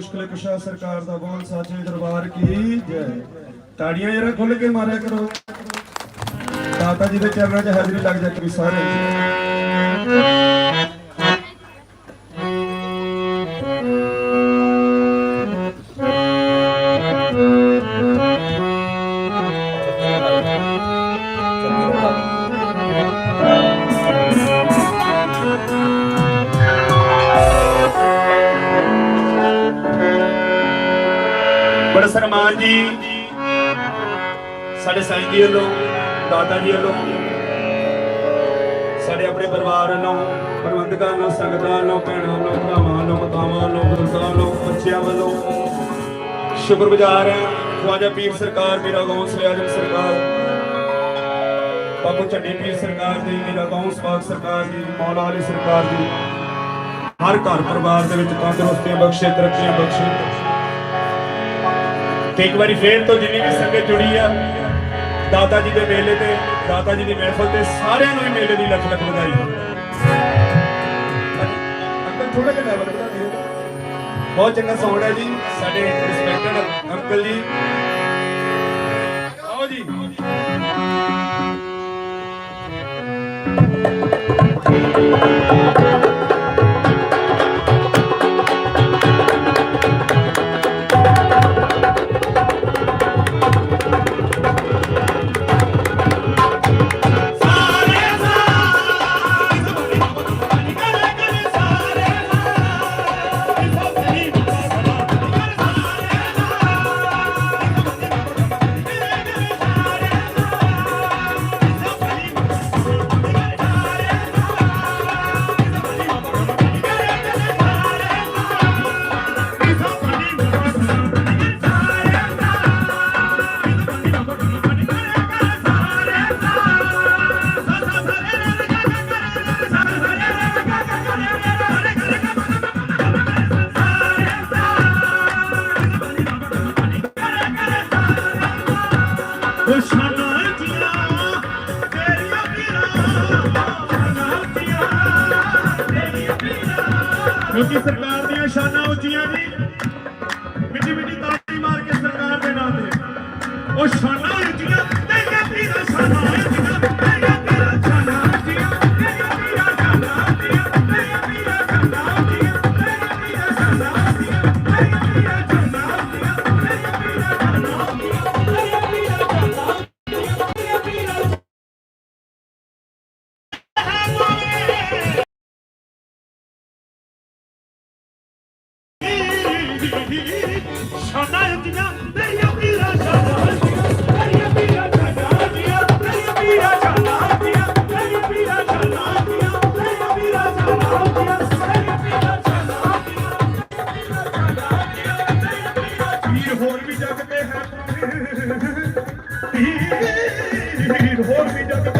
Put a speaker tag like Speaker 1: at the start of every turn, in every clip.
Speaker 1: ਮੁਸ਼ਕਿਲ ਕੁਸ਼ਾ ਸਰਕਾਰ ਦਾ ਬੋਲ ਸਾਚੇ ਦਰਬਾਰ ਕੀ ਜੈ। ਤਾੜੀਆਂ ਜਰਾ ਖੁੱਲ ਕੇ ਮਾਰਿਆ ਕਰੋ। ਦਾਤਾ ਜੀ ਦੇ ਚਰਨਾਂ 'ਚ ਹਾਜ਼ਰੀ ਲੱਗ ਜਾ ਕਰੀ ਸਾਰੇ।
Speaker 2: ਸੰਗਤਾਂ ਭੈਣਾਂ ਵੱਲੋਂ ਭਰਾਵਾਂ ਵੱਲੋਂ ਮਾਤਾਵਾਂ ਵੱਲੋਂ ਬਜ਼ੁਰਗਾਂ ਵੱਲੋਂ ਬੱਚਿਆਂ ਵੱਲੋਂ। ਸ਼ੁਕਰਗੁਜ਼ਾਰ ਹਾਂ, ਖਵਾਜਾ ਪੀਰ ਸਰਕਾਰ, ਮੇਰਾ ਗੌਂਸ ਆਜਮ ਸਰਕਾਰ। ਬਾਪੂ ਝੰਡੀ ਪੀਰ ਸਰਕਾਰ ਜੀ ਮੇਰਾ ਗੌਂਸ ਬਾਗ ਸਰਕਾਰ ਜੀ ਮੌਲਾ ਅਲੀ ਸਰਕਾਰ ਜੀ ਹਰ ਘਰ ਪਰਿਵਾਰ ਦੇ ਵਿੱਚ ਤੰਦਰੁਸਤੀਆਂ ਬਖਸ਼ੇ, ਤਰੱਕੀਆਂ ਬਖਸ਼ੇ। ਤੇ ਇੱਕ ਵਾਰੀ ਫੇਰ ਤੋਂ ਜਿੰਨੀ ਵੀ ਸੰਗਤ ਜੁੜੀ ਆ, ਦਾਦਾ ਜੀ ਦੇ ਮੇਲੇ ਤੇ, ਦਾਦਾ ਜੀ ਦੀ ਮਹਿਫਲ ਤੇ ਸਾਰਿਆਂ ਨੂੰ ਹੀ ਮੇਲੇ ਦੀ ਲੱਖ ਲੱਖ ਵਧਾਈ। ਥੋੜਾ ਜਿਹਾ ਲੈਵਲ ਵਧਾ ਦਿਓ। ਬਹੁਤ ਚੰਗਾ ਸਾਊਂਡ ਹੈ ਜੀ, ਸਾਡੇ ਰਿਸਪੈਕਟਡ ਅੰਕਲ ਜੀ। ਆਓ ਜੀ। ਕਿਉਂਕਿ ওর need one. We done the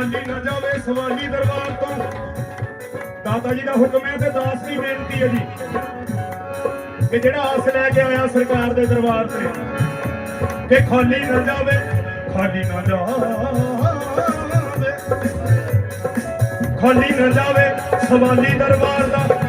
Speaker 2: ਖਾਲੀ ਨਾ ਜਾਵੇ, ਸਵਾਲੀ ਦਰਬਾਰ ਤੋਂ। ਦਾਤਾ ਜੀ ਦਾ ਹੁਕਮ ਹੈ ਤੇ ਦਾਸ ਦੀ ਬੇਨਤੀ ਹੈ ਜੀ। ਕਿ ਜਿਹੜਾ ਆਸ ਲੈ ਕੇ ਆਇਆ ਸਰਕਾਰ ਦੇ ਦਰਬਾਰ ਤੇ, ਕਿ ਖਾਲੀ ਨਾ ਜਾਵੇ, ਖਾਲੀ ਨਾ ਜਾਵੇ। ਖਾਲੀ ਨਾ ਜਾਵੇ ਸਵਾਲੀ ਦਰਬਾਰ ਦਾ।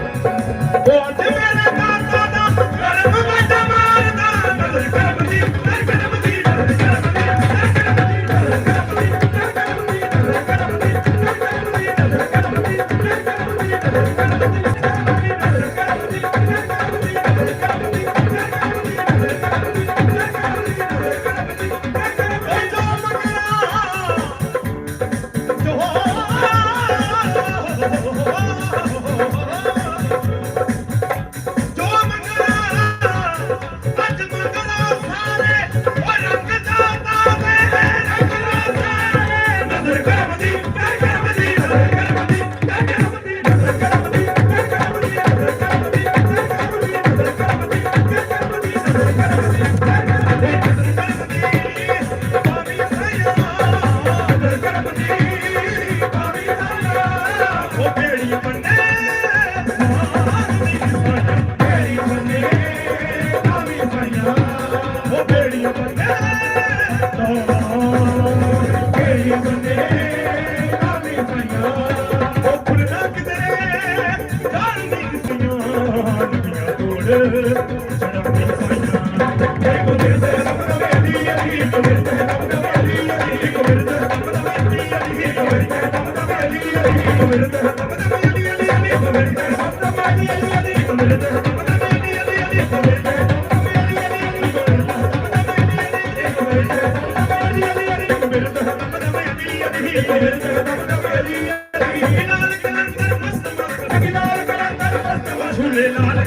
Speaker 2: झूलेलाल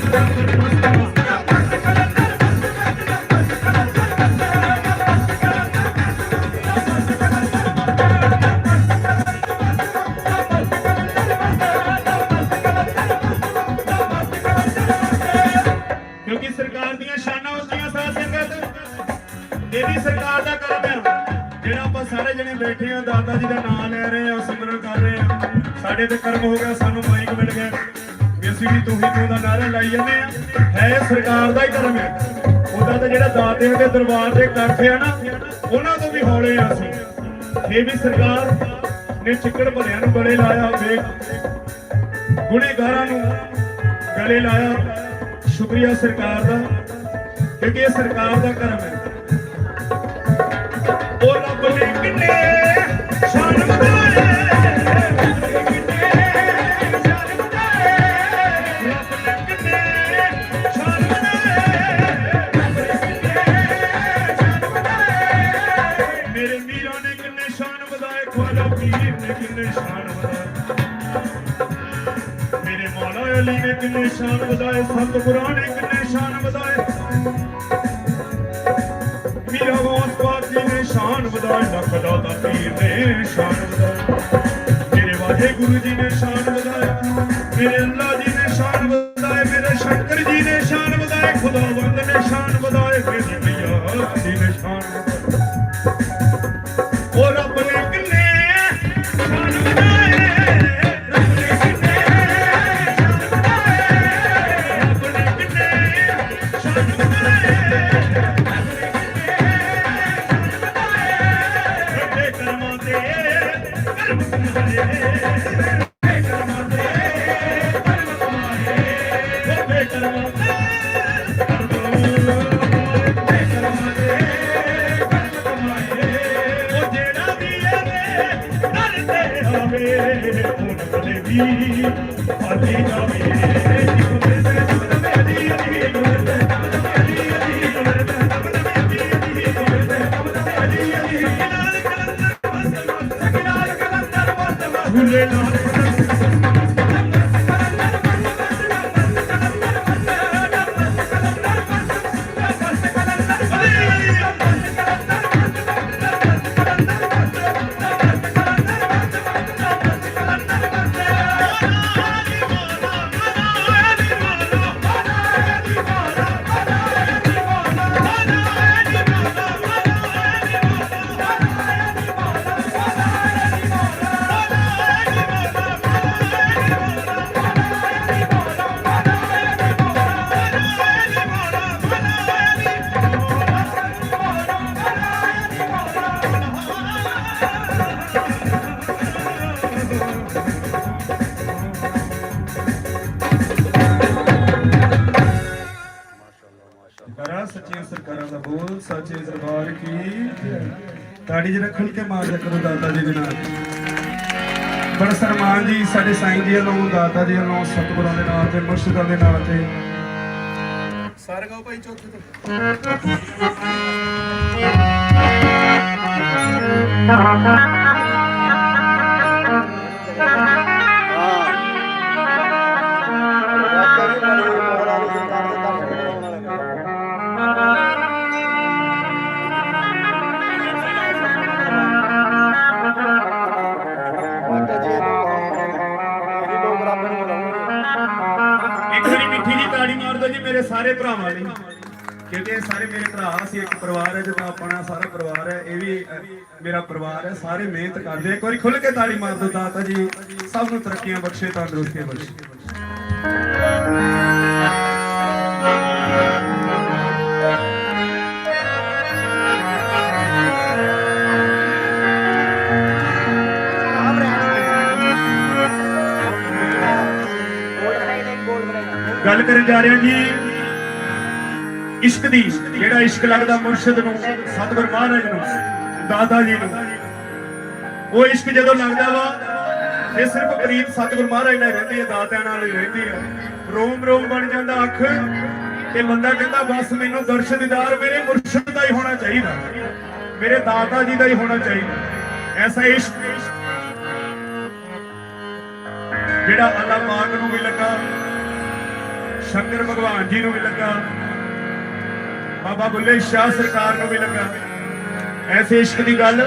Speaker 2: ਸਾਡੇ ਤੇ ਕਰਮ ਹੋ ਗਿਆ, ਸਾਨੂੰ ਮਾਈਕ ਮਿਲ ਗਿਆ। ਵੀ ਅਸੀਂ ਵੀ ਤੂੰ ਹੀ ਤੂੰ ਦਾ ਨਾਰਾ ਲਾਈ ਜਾਂਦੇ ਆ। ਹੈ ਸਰਕਾਰ ਦਾ ਹੀ ਕਰਮ ਹੈ। ਉਹਦਾ ਤਾਂ ਜਿਹੜਾ ਦਾਤੇ ਦੇ ਦਰਬਾਰ ਦੇ ਕਰਫੇ ਆ ਨਾ, ਉਹਨਾਂ ਤੋਂ ਵੀ ਹੌਲੇ ਆ ਅਸੀਂ। ਇਹ ਵੀ ਸਰਕਾਰ ਨੇ ਚਿੱਕੜ ਭਲਿਆਂ ਨੂੰ ਗਲੇ ਲਾਇਆ ਵੇਖ ਗੁਨੇਗਾਰਾਂ ਨੂੰ ਗਲੇ ਲਾਇਆ। ਸ਼ੁਕਰੀਆ ਸਰਕਾਰ ਦਾ, ਕਿਉਂਕਿ ਇਹ ਸਰਕਾਰ ਦਾ ਕਰਮ ਹੈ। ਉਹ ਰੱਬ ਨੇ ਕਿੰਨੇ ਸ਼ਾਨ ਬਣਾ ਅਲੀ ਨੇ ਕਿੰਨੇ ਸ਼ਾਨ ਵਧਾਏ ਸੰਤ ਪੁਰਾਣੇ ਕਿੰਨੇ ਸ਼ਾਨ ਵਧਾਏ ਮੀਰਾ ਵਾਸਵਾਦ ਜੀ ਨੇ ਸ਼ਾਨ ਵਧਾਏ ਨਖ ਦਾਤਾ ਪੀਰ ਨੇ ਸ਼ਾਨ ਵਧਾਏ ਮੇਰੇ ਵਾਹਿਗੁਰੂ ਜੀ ਨੇ ਸ਼ਾਨ ਵਧਾਏ ਮੇਰੇ ਅੱਲਾ ਜੀ ਨੇ ਸ਼ਾਨ ਵਧਾਏ ਮੇਰੇ ਸ਼ੰਕਰ ਜੀ ਨੇ ਸ਼ਾਨ
Speaker 1: Lord. ਸੱਚੇ ਦਰਬਾਰ ਕੀ? ਤਾੜੀ ਜਿਹੜਾ ਖੁੱਲ ਕੇ ਮਾਰਿਆ ਕਰੋ ਦਾਤਾ ਜੀ ਦੇ ਨਾਲ ਬੜਾ ਸਨਮਾਨ ਜੀ ਸਾਡੇ ਸਾਈਂ ਜੀ ਵੱਲੋਂ, ਦਾਤਾ ਜੀ ਵੱਲੋਂ, ਸਤਿਗੁਰਾਂ ਦੇ ਨਾਮ ਤੇ ਮੁਰਸ਼ਿਦਾਂ ਦੇ ਨਾਮ ਤੇ। ਸਾਰੇ ਗਾਓ ਭਾਈ ਚੌਥੇ ਤੇ।
Speaker 2: ਇੱਕ ਮਿੱਠੀ ਜੀ ਤਾੜੀ ਮਾਰ ਜੀ ਮੇਰੇ ਸਾਰੇ ਭਰਾਵਾਂ ਲਈ। ਕਿਉਂਕਿ ਇਹ ਸਾਰੇ ਮੇਰੇ ਭਰਾ, ਅਸੀਂ ਇੱਕ ਪਰਿਵਾਰ ਹੈ, ਜਦੋਂ ਆਪਣਾ ਸਾਰਾ ਪਰਿਵਾਰ ਹੈ, ਇਹ ਵੀ ਮੇਰਾ ਪਰਿਵਾਰ ਹੈ, ਸਾਰੇ ਮਿਹਨਤ ਕਰਦੇ ਇੱਕ ਵਾਰੀ ਖੁੱਲ ਕੇ ਤਾੜੀ ਮਾਰ ਦਿਓ ਦਾਤਾ ਜੀ, ਸਭ ਨੂੰ ਤਰੱਕੀਆਂ ਬਖਸ਼ੇ, ਤੰਦਰੁਸਤੀਆਂ ਬਖਸ਼ੇ। ਗੱਲ ਕਰਨ ਜਾ ਰਹੇ ਹਾਂ ਜੀ। ਇਸ਼ਕ ਦੀ, ਜਿਹੜਾ ਇਸ਼ਕ ਲੱਗਦਾ ਮੁਰਸ਼ਿਦ ਨੂੰ, ਸਤਿਗੁਰ ਮਹਾਰਾਜ ਨੂੰ, ਦਾਦਾ ਜੀ ਨੂੰ। ਉਹ ਇਸ਼ਕ ਜਦੋਂ ਲੱਗਦਾ ਵਾ, ਇਹ ਸਿਰਫ ਕਰੀਬ ਸਤਿਗੁਰ ਮਹਾਰਾਜ ਨਾਲ ਰਹਿੰਦੀ ਹੈ, ਦਾਤਿਆਂ ਨਾਲ ਹੀ ਰਹਿੰਦੀ ਹੈ। ਰੋਮ ਰੋਮ ਬਣ ਜਾਂਦਾ ਅੱਖ। ਤੇ ਬੰਦਾ ਕਹਿੰਦਾ, ਬਸ ਮੈਨੂੰ ਦਰਸ਼ਨ ਦੀਦਾਰ ਮੇਰੇ ਮੁਰਸ਼ਿਦ ਦਾ ਹੀ ਹੋਣਾ ਚਾਹੀਦਾ। ਮੇਰੇ ਦਾਤਾ ਜੀ ਦਾ ਹੀ ਹੋਣਾ ਚਾਹੀਦਾ। ਐਸਾ ਇਸ਼ਕ। ਜਿਹੜਾ ਅੱਲਾਹ ਪਾਕ ਨੂੰ ਵੀ ਲੱਗਾ। ਸ਼ੰਕਰ ਭਗਵਾਨ ਜੀ ਨੂੰ ਵੀ ਲੱਗਾ। ਬਾਬਾ ਬੁੱਲੇ ਸ਼ਾਹ ਸਰਕਾਰ ਨੂੰ ਵੀ ਲੱਗਾ। ਐਸੇ ਇਸ਼ਕ ਦੀ ਗੱਲ।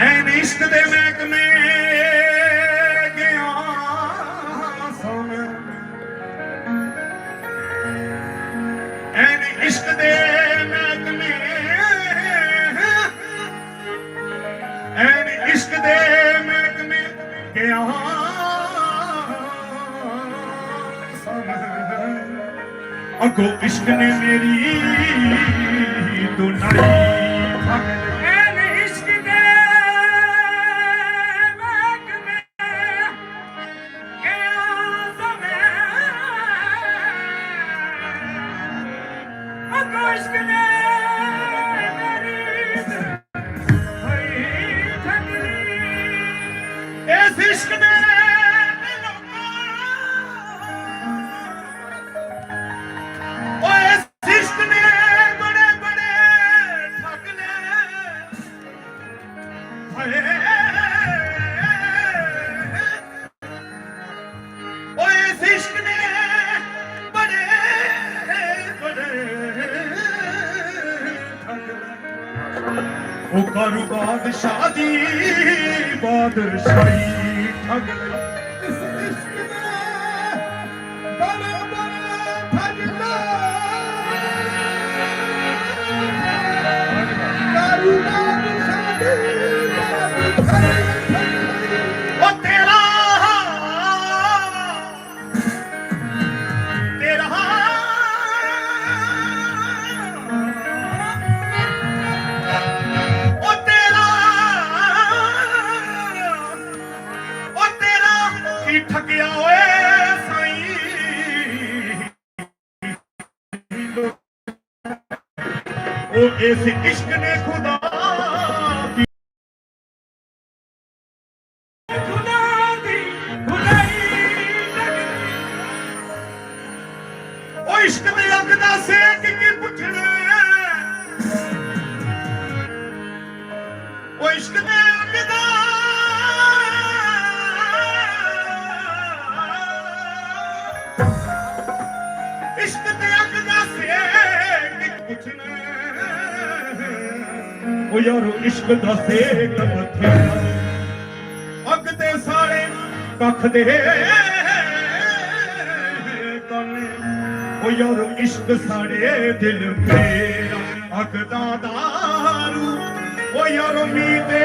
Speaker 2: ਐਨ ਇਸ਼ਕ ਦੇ ਮਹਿਕਮੇ ਅਗੋ ਇਸ਼ਕ ਨੇ ਮੇਰੀ ਦੁਨਾਈ
Speaker 3: ਐਨ கண்கள் சை அகலை
Speaker 2: ਇਸ ਇਸ਼ਕ ਨੇ ਖੁਦਾ
Speaker 3: ਖੁਦਾ ਦੀ ਖੁਦਾਈ
Speaker 2: ਉਹ ਇਸ਼ਕ ਦੇ ਅੱਗ ਦਾ ਸੇਕ ਕੀ ਪੁੱਛਣਾ ਉਹ ਇਸ਼ਕ ਦੇ ਅੱਗ ਦਾ ਉਹ ਯਾਰੋ ਇਸ਼ਕ ਦਾ ਸੇਕ ਬਥੇਰਾ ਅੱਗ ਤੇ ਸਾਰੇ ਕੱਖ ਦੇ ਕਾਨੇ ਉਹ ਯਾਰੋ ਇਸ਼ਕ ਸਾਡੇ ਦਿਲ ਮੇਰਾ। ਅੱਗ ਦਾ ਦਾਰੂ ਉਹ ਯਾਰੋ ਮੀ ਤੇ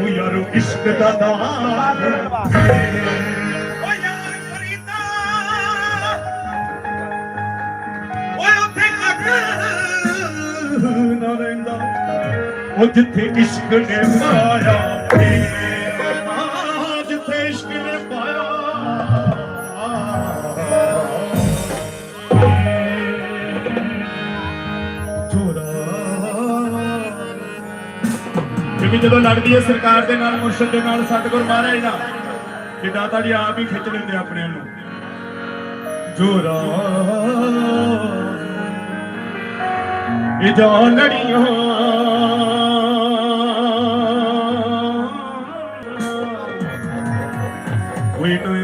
Speaker 2: ਉਹ ਯਾਰੋ ਇਸ਼ਕ ਦਾ ਦਾਰੂ। ਨਾ ਰਹਿੰਦਾ। ਉਹ ਜਿੱਥੇ ਇਸ਼ਕ ਨੇ ਪਾਇਆ ਤੇਰਾ ਜਿੱਥੇ ਇਸ਼ਕ ਨੇ ਪਾਇਆ। ਚੋਰਾ ਜਦੋਂ ਲੜਦੀ ਹੈ ਸਰਕਾਰ ਦੇ ਨਾਲ, ਮੁਰਸ਼ਦ ਦੇ ਨਾਲ, ਸਤਿਗੁਰ ਮਹਾਰਾਜ ਨਾਲ ਕਿ ਦਾਤਾ ਜੀ ਆਪ ਹੀ ਖਿੱਚ ਲੈਂਦੇ ਆਪਣੇ ਨੂੰ। ਜੋਰਾ। ਇਹ ਜੋ ਲੜੀਆਂ ਵੇ ਤੋ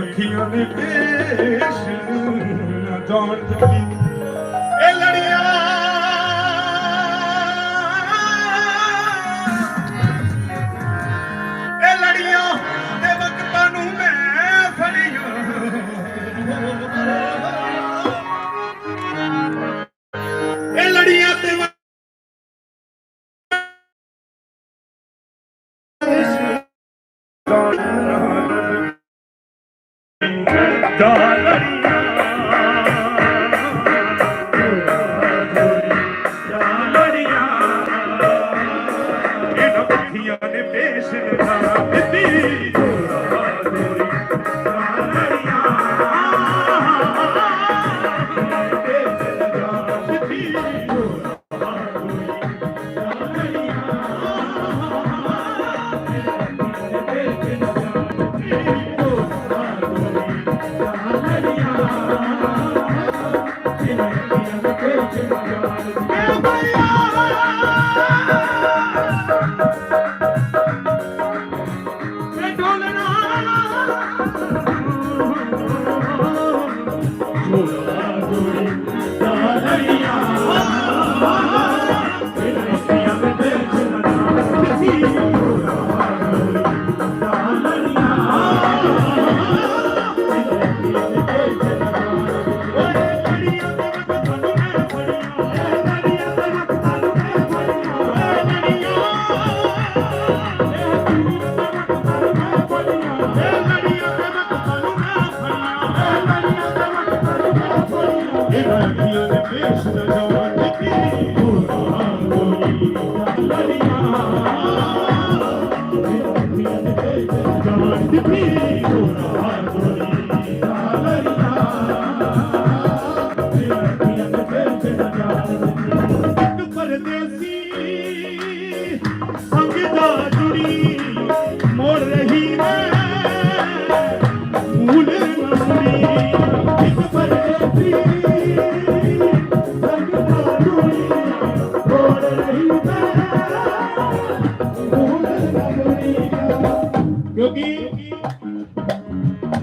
Speaker 2: ਇੱਕ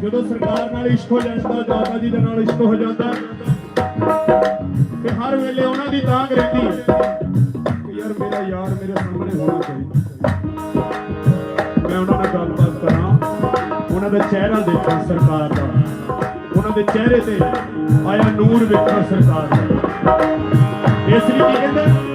Speaker 2: ਜਦੋਂ ਸਰਕਾਰ ਨਾਲ ਇਸ਼ਕ ਹੋ ਜਾਂਦਾ, ਦਾਦਾ ਜੀ ਦੇ ਨਾਲ ਇਸ਼ਕ ਹੋ ਜਾਂਦਾ, ਤੇ ਹਰ ਵੇਲੇ ਉਹਨਾਂ ਦੀ ਤਾਂਗ ਰਹਿੰਦੀ ਕਿ ਯਾਰ ਮੇਰਾ ਯਾਰ ਮੇਰੇ ਸਾਹਮਣੇ ਹੋਣਾ ਚਾਹੀਦਾ। ਮੈਂ ਉਹਨਾਂ ਨਾਲ ਗੱਲਬਾਤ ਕਰਾਂ, ਉਹਨਾਂ ਦਾ ਚਿਹਰਾ ਦੇਖਾਂ ਸਰਕਾਰ ਦਾ, ਉਹਨਾਂ ਦੇ ਚਿਹਰੇ ਤੇ ਆਇਆ ਨੂਰ ਵੇਖਾਂ ਸਰਕਾਰ ਦਾ। ਇਸ ਲਈ ਕੀ ਕਹਿੰਦੇ?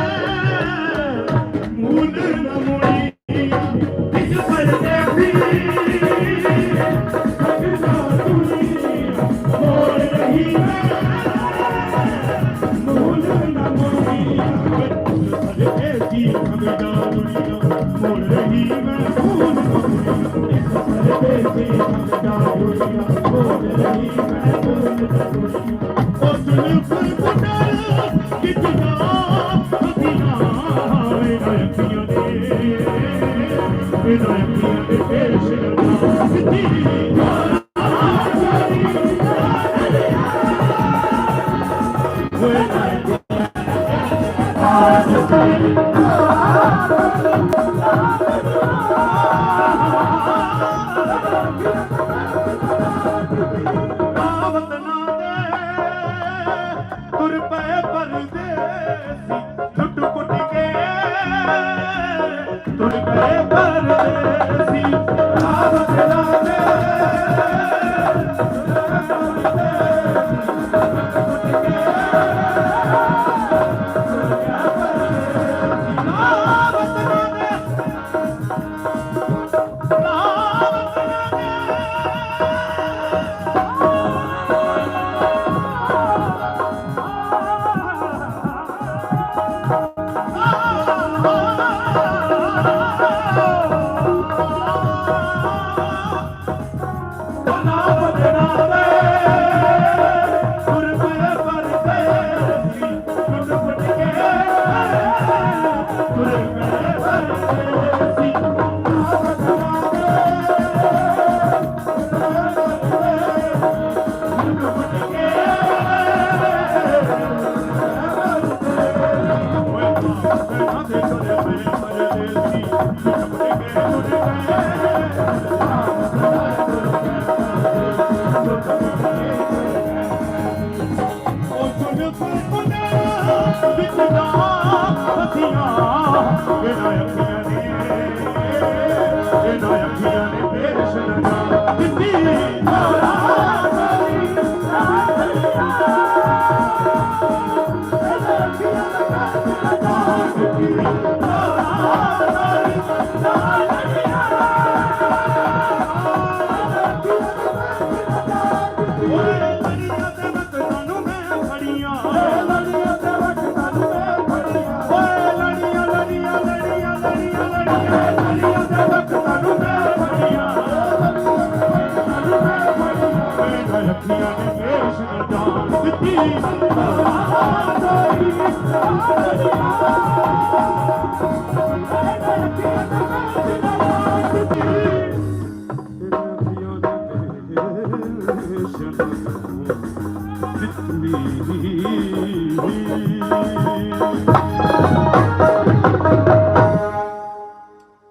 Speaker 2: ਤੁਰ ਪਏ ਪਰਦੇਸੀ।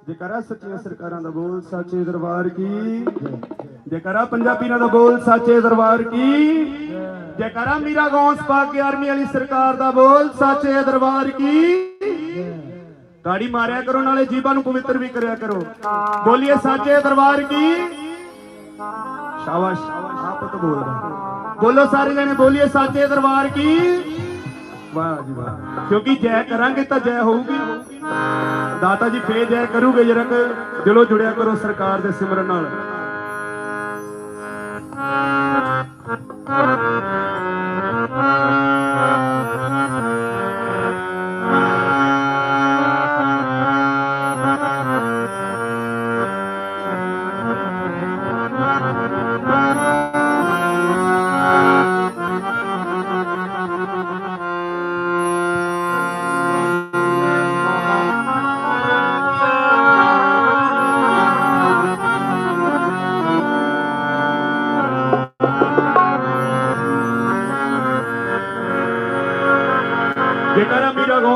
Speaker 2: ਜੇਕਰਾ ਸੱਚੀਆਂ ਸਰਕਾਰਾਂ ਦਾ ਬੋਲ, ਸੱਚੇ ਦਰਬਾਰ ਕੀ? ਜੇਕਰਾ ਪੰਜਾਬੀਆਂ ਦਾ ਬੋਲ, ਸੱਚੇ ਦਰਬਾਰ ਕੀ? ਜੇਕਰਾ ਮੀਰਾ ਗੌਂਸ ਪਾਕ ਆਰਮੀ ਵਾਲੀ ਸਰਕਾਰ ਦਾ ਬੋਲ, ਸੱਚੇ ਦਰਬਾਰ ਕੀ? ਤਾੜੀ ਮਾਰਿਆ ਕਰੋ, ਨਾਲੇ ਜੀਬਾਂ ਨੂੰ ਪਵਿੱਤਰ ਵੀ ਕਰਿਆ ਕਰੋ। ਬੋਲੀਏ, ਸੱਚੇ ਦਰਬਾਰ ਕੀ? ਸ਼ਾਬਾਸ਼, ਆਪ ਤਾਂ ਬੋਲੋ ਸਾਰੇ ਜਣੇ, ਬੋਲੀਏ, ਸੱਚੇ ਦਰਬਾਰ ਕੀ? ਵਾਹ ਜੀ ਵਾਹ। ਕਿਉਂਕਿ ਜੈ ਕਰਾਂਗੇ ਤਾਂ ਜੈ ਹੋਊਗੀ। ਦਾਤਾ ਜੀ ਫੇਰ ਜੈ ਕਰੂਗੇ ਜਰਕ। ਦਿਲੋਂ ਜੁੜਿਆ ਕਰੋ ਸਰਕਾਰ ਦੇ ਸਿਮਰਨ ਨਾਲ। Thank you.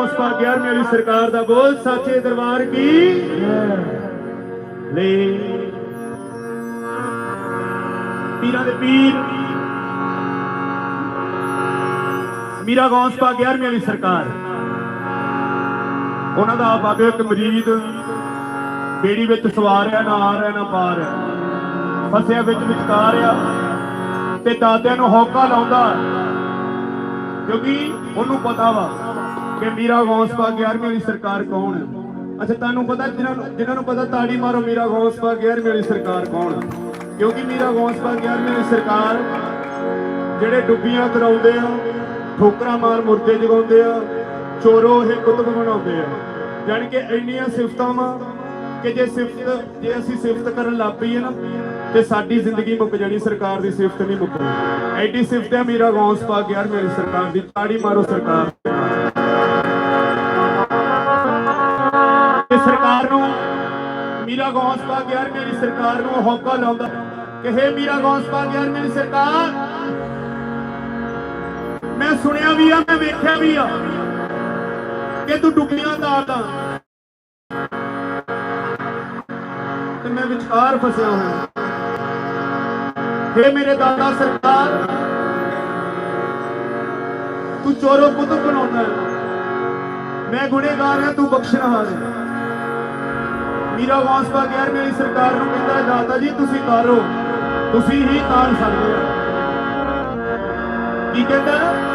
Speaker 2: ਜੇਕਰ 11ਵੀਂ ਵਾਲੀ ਸਰਕਾਰ ਦਾ ਬੋਲ, ਸੱਚੇ ਦਰਬਾਰ ਕੀ? ਲੈ। ਪੀਰਾਂ ਦੇ ਪੀਰ। ਮੀਰਾ ਗੌਂਸ ਪਾ 11ਵੀਂ ਵਾਲੀ ਸਰਕਾਰ। ਉਹਨਾਂ ਦਾ ਬਾਬੇ ਇੱਕ ਮਰੀਦ, ਬੇੜੀ ਵਿੱਚ ਸਵਾਰ ਰਿਹਾ ਨਾ ਆ ਰਿਹਾ ਨਾ ਪਾ ਰਿਹਾ ਫਸਿਆ ਵਿੱਚ ਵਿਚਕਾਰ ਆ ਤੇ ਦਾਦਿਆਂ ਨੂੰ ਹੌਕਾ ਲਾਉਂਦਾ, ਕਿਉਂਕਿ ਉਹਨੂੰ ਪਤਾ ਵਾ ਕਿ ਮੀਰਾ ਗੌਂਸਪਾ 11ਵੀਂ ਵਾਲੀ ਸਰਕਾਰ ਕੌਣ ਹੈ? ਅੱਛਾ, ਤੁਹਾਨੂੰ ਪਤਾ ਜਿਨ੍ਹਾਂ ਨੂੰ ਜਿਨ੍ਹਾਂ ਨੂੰ ਪਤਾ ਤਾੜੀ ਮਾਰੋ ਮੀਰਾ ਗੌਂਸਪਾ 11ਵੀਂ ਵਾਲੀ ਸਰਕਾਰ ਕੌਣ ਹੈ? ਕਿਉਂਕਿ ਮੀਰਾ ਗੌਂਸਪਾ 11ਵੀਂ ਵਾਲੀ ਸਰਕਾਰ ਜਿਹੜੇ ਡੁੱਬੀਆਂ ਕਰਾਉਂਦੇ ਆ, ਠੋਕਰਾਂ ਮਾਰ ਮੁਰਦੇ ਜਗਾਉਂਦੇ ਆ, ਚੋਰੋ ਇਹ ਕੁਤਬ ਬਣਾਉਂਦੇ ਆ। ਯਾਨੀ ਕਿ ਇੰਨੀਆਂ ਸਿਫਤਾਂ ਵਾ ਕਿ ਜੇ ਸਿਫਤ ਜੇ ਅਸੀਂ ਸਿਫਤ ਕਰਨ ਲੱਗ ਪਈਏ ਨਾ, ਤੇ ਸਾਡੀ ਜ਼ਿੰਦਗੀ ਮੁੱਕ ਜਾਣੀ, ਸਰਕਾਰ ਦੀ ਸਿਫਤ ਨਹੀਂ ਮੁੱਕਣੀ। ਐਡੀ ਸਿਫਤ ਹੈ ਮੀਰਾ ਗੌਂਸ ਪਾ 11 ਮੇਰੀ ਸਰਕਾਰ ਦੀ, ਤਾੜੀ ਮਾਰੋ ਸਰਕਾਰ ਸਰਕਾਰ ਨੂੰ, ਮੀਰਾ ਗੌਂਸ ਪਾ 11 ਮੇਰੀ ਸਰਕਾਰ ਨੂੰ ਹੌਕਾ ਲਾਉਂਦਾ। ਕਿ ਹੇ ਮੀਰਾ ਗੌਂਸ ਪਾ 11 ਮੇਰੀ ਸਰਕਾਰ, ਮੈਂ ਸੁਣਿਆ ਵੀ ਆ, ਮੈਂ ਵੇਖਿਆ ਵੀ ਆ ਕਿ ਤੂੰ ਡੁੱਬੀਆਂ ਦਾਦਾ ਤੇ ਮੈਂ ਵਿਚਕਾਰ ਫਸਿਆ ਹੋਇਆ। ਹੇ ਮੇਰੇ ਦਾਦਾ ਸਰਕਾਰ, ਤੂੰ ਚੋਰੋ ਕੁਤਬ ਬਣਾਉਣਾ ਮੈਂ ਗੁਨੇਗਾਰ ਹਾਂ, ਤੂੰ ਬਖਸ਼ਣਹਾਰ ਹੈ। ਮੀਰਾ ਵਾਂਸਪਾ ਗਿਆਰ ਮੇਰੀ ਸਰਕਾਰ ਨੂੰ ਕਹਿੰਦਾ ਦਾਤਾ ਜੀ, ਤੁਸੀਂ ਤਾਰੋ। ਤੁਸੀਂ ਹੀ ਤਾਰ ਸਕਦੇ ਹੋ। ਕੀ ਕਹਿੰਦਾ?